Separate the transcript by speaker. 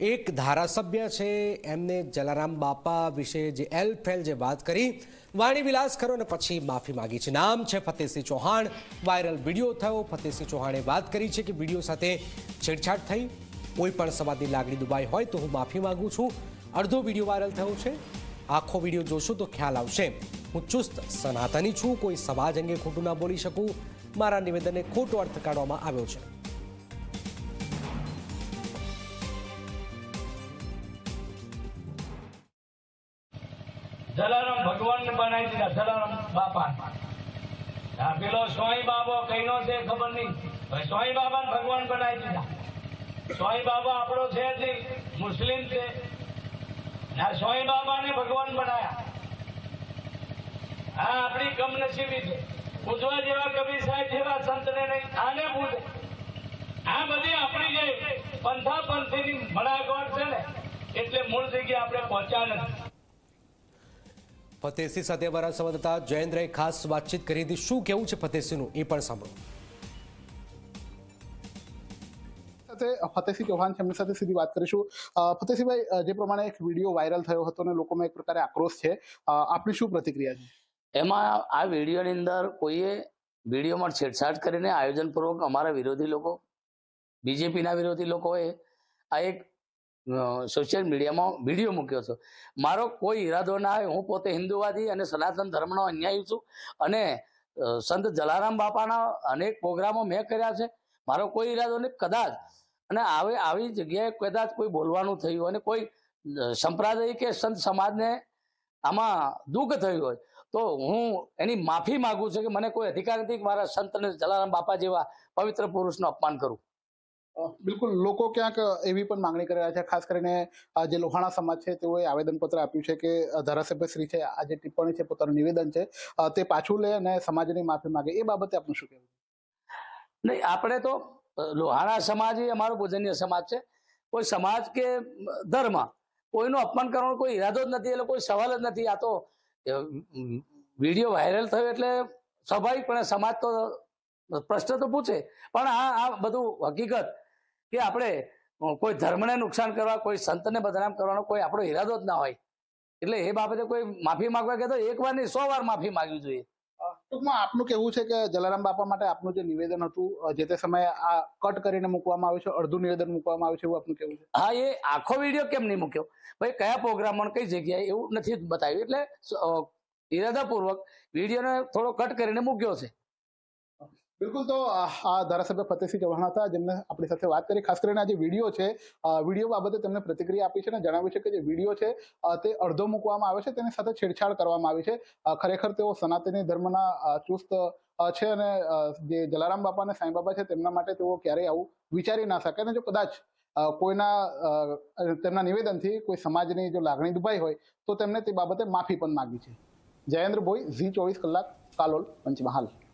Speaker 1: એક ધારાસભ્ય છે, એમને જલારામ બાપા વિશે જે એલ ફેલ જે વાત કરી, વાણી વિલાસ કરો ને પછી માફી માંગી છે. નામ છે ફતેહસિંહ ચૌહાણ. વાયરલ વીડિયો થયો. ફતેહસિંહ ચૌહાણે વાત કરી છે કે વીડિયો સાથે છેડછાડ થઈ. કોઈ પણ સમાજની લાગણી દુબાઈ હોય તો હું માફી માંગુ છું. અડધો વીડિયો વાયરલ થયો છે. આખો વીડિયો જોશો તો ખ્યાલ આવશે. હું ચુસ્ત, સનાતની છું. કોઈ સમાજ અંગે ખોટું ના બોલી શકું. મારા નિવેદનને ખોટો અર્થ કાઢવામાં આવ્યો છે.
Speaker 2: જલારામ ભગવાન બનાવી દીધા, જલારામ બાપા આ પેલો સ્વાઈ બાબો કઈનો છે ખબર નહીં. સ્વાઈ બાબા ભગવાન બનાવી દીધા. સ્વાઈ બાબા આપણો છે જ મુસ્લિમ છે. આ સ્વાઈ બાબાને ભગવાન બનાયા. આ આપણી કમનસીબી છે. પૂજવા જેવા કવિ સાહેબ જેવા સંતને નહીં, આને પૂજે. આ બધી આપણી જે પંથા પંથીની ભડાગોળ છે ને, એટલે મૂળ જગ્યાએ આપણે પહોંચ્યા નથી.
Speaker 1: ફતેહસિંહ સાથે અમારા સંવાદદાતા જયેન્દ્રએ ખાસ વાતચીત કરી હતી. શું કેવું છે ફતેહસિંહનું? એ પણ સાંભળો.
Speaker 3: સાથે ફતેહસિંહ ચૌહાણ છે એમની સાથે સીધી વાત કરીશું. ફતેહસિંહભાઈ જે પ્રમાણે એક વીડિયો વાયરલ થયો હતો અને લોકોમાં એક પ્રકારે આક્રોશ છે આપની શું પ્રતિક્રિયા છે?
Speaker 4: એમાં આ વિડીયોની અંદર કોઈએ વિડીયોમાં છેડછાડ કરીને આયોજનપૂર્વક અમારા વિરોધી લોકો બીજેપીના વિરોધી લોકોએ આ એક સોશિયલ મીડિયામાં વીડિયો મૂક્યો છે. મારો કોઈ ઈરાદો ના હોય, હું પોતે હિન્દુવાદી અને સનાતન ધર્મનો અન્યાયી છું અને સંત જલારામ બાપાના અનેક પ્રોગ્રામો મેં કર્યા છે. મારો કોઈ ઈરાદો નહીં, કદાચ, અને આવી આવી જગ્યાએ કદાચ કોઈ બોલવાનું થયું અને કોઈ સંપ્રદાય કે સંત સમાજને આમાં દુઃખ થયું હોય, તો હું એની માફી માગું છું કે મને કોઈ અધિકાર નથી મારા સંત જલારામ બાપા જેવા પવિત્ર પુરુષનું અપમાન કરું.
Speaker 3: બિલકુલ. લોકો ક્યાંક એવી પણ માંગણી કરી રહ્યા છે, ખાસ કરીને જે લોહાણા સમાજ છે, તેઓએ આવેદનપત્ર આપ્યું છે કે ધારાસભ્યશ્રી ધારાસભ્ય શ્રી છે, આ જે ટિપ્પણી છે, પોતાનું નિવેદન છે તે પાછું લે અને સમાજની માફી માંગે. એ બાબતે આપનું શું કહેવું?
Speaker 4: નહીં, આપણે તો લોહાણા સમાજ એ અમારો પૂજનીય સમાજ છે. કોઈ સમાજ કે ધર્મ, કોઈનું અપમાન કરવાનો કોઈ ઈરાદો જ નથી, એટલે કોઈ સવાલ જ નથી. આ તો વીડિયો વાયરલ થયો એટલે સ્વાભાવિકપણે સમાજ તો પ્રશ્ન તો પૂછે. પણ આ આ બધું હકીકત કે આપણે કોઈ ધર્મને નુકસાન કરવા કોઈ સંતને બદનામ કરવાનો કોઈ આપણો ઈરાદો જ ના હોય. એટલે એ બાબતે કોઈ માફી માંગવા કે તો એક વાર નહીં સો વાર માફી માંગવી જોઈએ.
Speaker 3: ટૂંકમાં આપનું કેવું છે કે જલારામ બાપા માટે આપનું જે નિવેદન હતું જે તે સમયે આ કટ કરીને મૂકવામાં આવ્યું છે અડધું નિવેદન મૂકવામાં આવ્યું છે એવું આપનું કેવું છે?
Speaker 4: હા એ આખો વીડિયો કેમ નહીં મૂક્યો? ભાઈ કયા પ્રોગ્રામમાં કઈ જગ્યાએ એવું નથી બતાવ્યું. એટલે ઈરાદાપૂર્વક વિડીયોને થોડો કટ કરીને મૂક્યો છે.
Speaker 3: બિલકુલ તો, આ ધારાસભ્ય ફતેસિંહ ચૌહાણ હતા, જેમને આપણી સાથે વાત કરી. ખાસ કરીને આ જે વીડિયો છે વીડિયો બાબતે તેમને પ્રતિક્રિયા આપી છે અને જણાવ્યું છે કે જે વીડિયો છે તે અડધો મૂકવામાં આવે છે, તેની સાથે છેડછાડ કરવામાં આવી છે. ખરેખર તેઓ સનાતની ધર્મના ચુસ્ત છે અને જે જલારામ બાપા અને સાંઈ બાબા છે, તેમના માટે તેઓ ક્યારેય આવું વિચારી ના શકે અને જો કદાચ કોઈના તેમના નિવેદનથી કોઈ સમાજની જો લાગણી દુભાઈ હોય, તો તેમને તે બાબતે માફી પણ માગી છે. જયેન્દ્ર ભોઈ ઝી ચોવીસ કલાક, કાલોલ, પંચમહાલ.